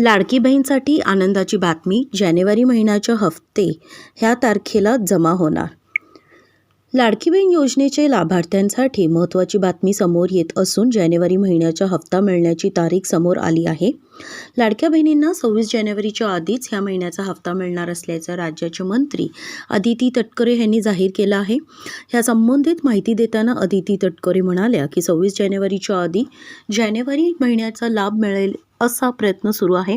लाडकी बहीणसाठी आनंदाची बातमी जानेवारी महिन्याच्या हफ्ते ह्या तारखेला जमा होणार. लाडकी बहीण योजनेचे लाभार्थ्यांसाठी महत्त्वाची बातमी समोर येत असून जानेवारी महिन्याचा हप्ता मिळण्याची तारीख समोर आली आहे. लाडक्या बहिणींना सव्वीस जानेवारीच्या आधीच ह्या महिन्याचा हप्ता मिळणार असल्याचं राज्याचे मंत्री अदिती तटकरे यांनी जाहीर केलं आहे. ह्या संबंधित माहिती देताना अदिती तटकरे म्हणाल्या की सव्वीस जानेवारीच्या आधी जानेवारी महिन्याचा लाभ मिळेल असा प्रयत्न सुरू आहे.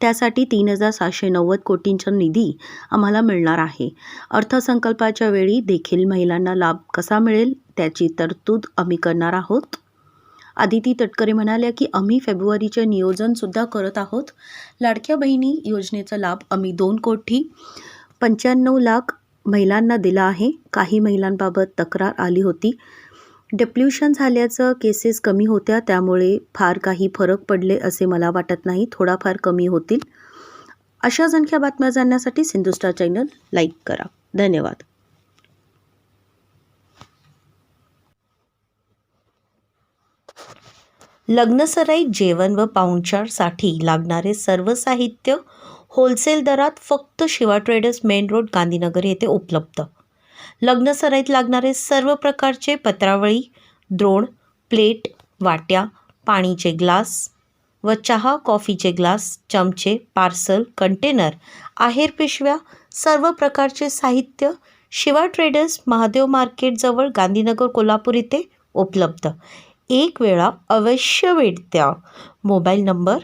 त्यासाठी तीन हजार सहाशे नव्वद कोटींचा निधी आम्हाला मिळणार आहे. अर्थसंकल्पाच्या वेळी देखील महिलांना लाभ कसा मिळेल त्याची तरतूद आम्ही करणार आहोत. आदिती तटकरे म्हणाल्या की आम्ही फेब्रुवारीचे नियोजनसुद्धा करत आहोत. लाडक्या बहिणी योजनेचा लाभ आम्ही दोन कोटी पंच्याण्णव लाख महिलांना दिला आहे. काही महिलांबाबत तक्रार आली होती. डेप्ल्युशन झाल्याचं केसेस कमी होत्या त्यामुळे फार काही फरक पडले असे मला वाटत नाही. थोडाफार कमी होतील. अशाच आणख्या बातम्या जाणण्यासाठी सिंधुस्टार चॅनल लाईक करा. धन्यवाद. लग्नसराईत जेवण व पाहुणचारसाठी लागणारे सर्व साहित्य होलसेल दरात फक्त Shiva traders main road Gandhinagar येथे उपलब्ध. लग्नसराईत लागणारे सर्व प्रकारचे पत्रावळी द्रोण प्लेट वाट्या पाणीचे ग्लास व चहा कॉफीचे ग्लास चमचे पार्सल कंटेनर आहेर पिशव्या सर्व प्रकारचे साहित्य शिवा ट्रेडर्स महादेव मार्केटजवळ गांधीनगर कोल्हापूर इथे उपलब्ध. एक वेळा अवश्य भेट द्या. Mobile number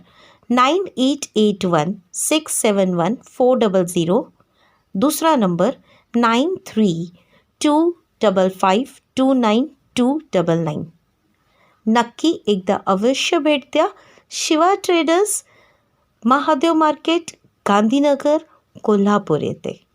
nine eight eight one six seven one four double zero. दुसरा number nine three two double five two nine two double nine नक्की एकदा अवश्य भेट द्या. शिवा ट्रेडर्स महादेव मार्केट गांधीनगर कोल्हापूर येथे.